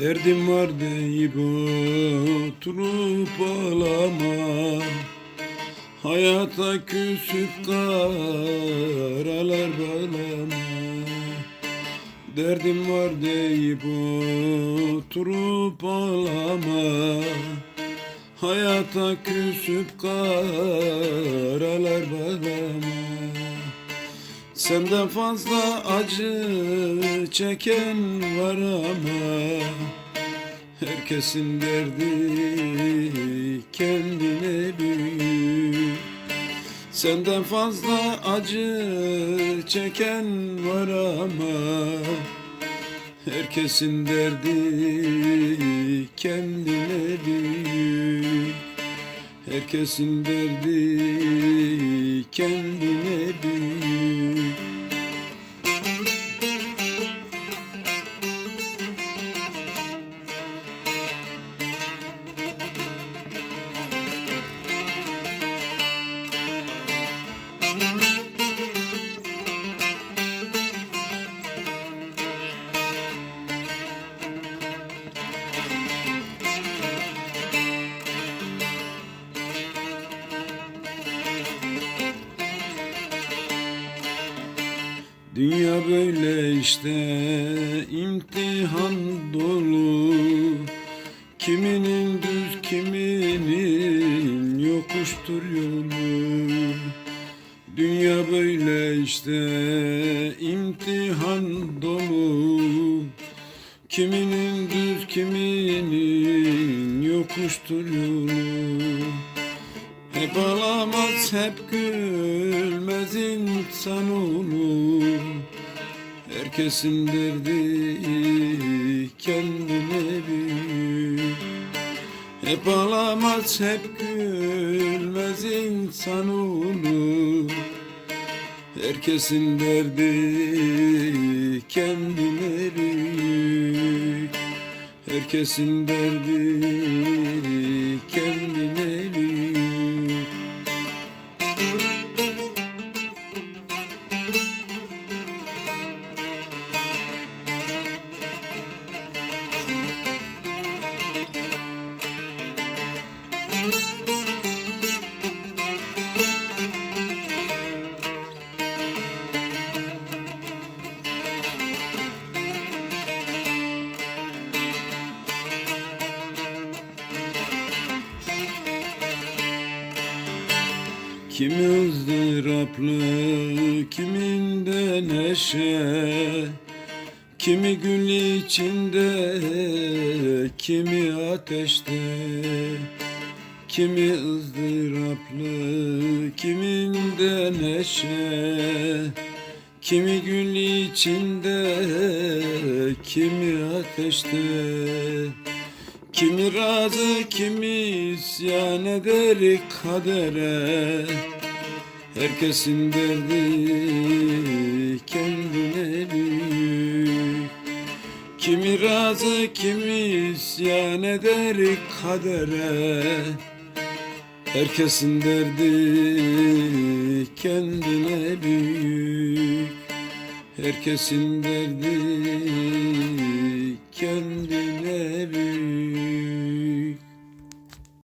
Derdim var deyip oturup ağlama Hayata küsüp karalar bağlama Derdim var deyip oturup ağlama Hayata küsüp karalar bağlama Senden fazla acı çeken var ama Herkesin derdi kendine büyük. Senden fazla acı çeken var ama Herkesin derdi kendine büyük. Herkesin derdi kendine büyük Dünya böyle işte imtihan dolu. Kiminin düz kiminin yokuştur yolu. Dünya böyle işte imtihan dolu. Kiminin düz kiminin yokuştur yolu. Hep ağlamaz hep gülmez insan Herkesin derdi kendine büyük Hep ağlamaz hep gülmez insan olur. Herkesin derdi kendine büyük Herkesin derdi kendine Kimi ızdıraplı, kiminde neşe? Kimi gül içinde, kimi ateşte? Kimi ızdıraplı, kiminde neşe? Kimi gül içinde, kimi ateşte Kimi razı kimi isyan eder kadere. Herkesin derdi kendine büyük. Kimi razı kimi isyan eder kadere. Herkesin derdi kendine büyük. Herkesin derdi